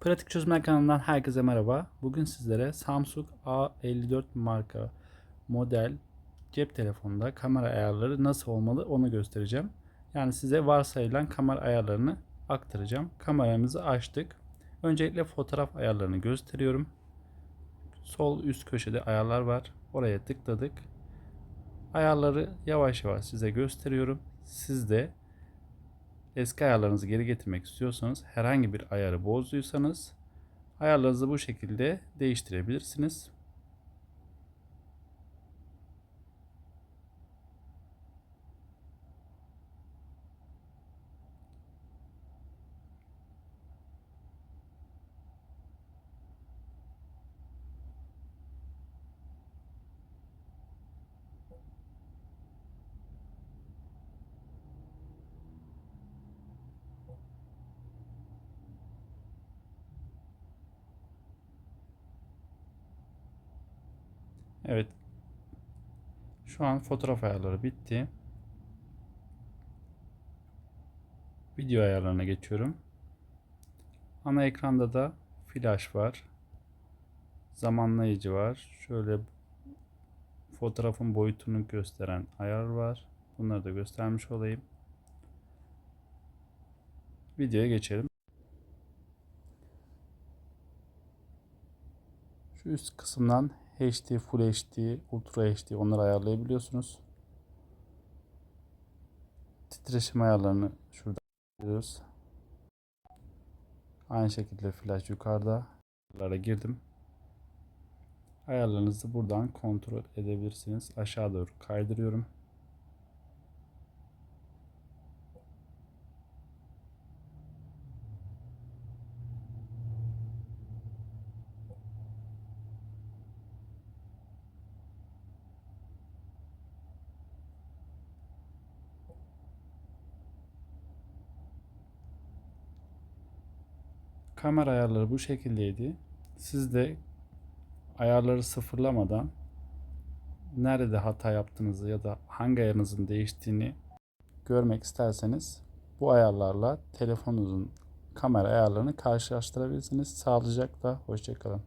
Pratik Çözümler kanalından herkese merhaba. Bugün sizlere Samsung A54 marka model cep telefonunda kamera ayarları nasıl olmalı onu göstereceğim. Yani size varsayılan kamera ayarlarını aktaracağım. Kameramızı açtık. Öncelikle fotoğraf ayarlarını gösteriyorum. Sol üst köşede ayarlar var. Oraya tıkladık. Ayarları yavaş yavaş size gösteriyorum. Siz de eski ayarlarınızı geri getirmek istiyorsanız herhangi bir ayarı bozduysanız ayarlarınızı bu şekilde değiştirebilirsiniz. Evet. Şu an fotoğraf ayarları bitti. Video ayarlarına geçiyorum. Ana ekranda da flash var. Zamanlayıcı var. Şöyle fotoğrafın boyutunu gösteren ayar var. Bunları da göstermiş olayım. Videoya geçelim. Şu üst kısımdan HD, Full HD, Ultra HD onları ayarlayabiliyorsunuz. Titreşim ayarlarını şurada görüyoruz. Aynı şekilde flash yukarıda. Ayarlara girdim. Ayarlarınızı buradan kontrol edebilirsiniz. Aşağı doğru kaydırıyorum. Kamera ayarları bu şekildeydi. Siz de ayarları sıfırlamadan nerede hata yaptığınızı ya da hangi ayarınızın değiştiğini görmek isterseniz bu ayarlarla telefonunuzun kamera ayarlarını karşılaştırabilirsiniz. Sağlıcakla, hoşçakalın.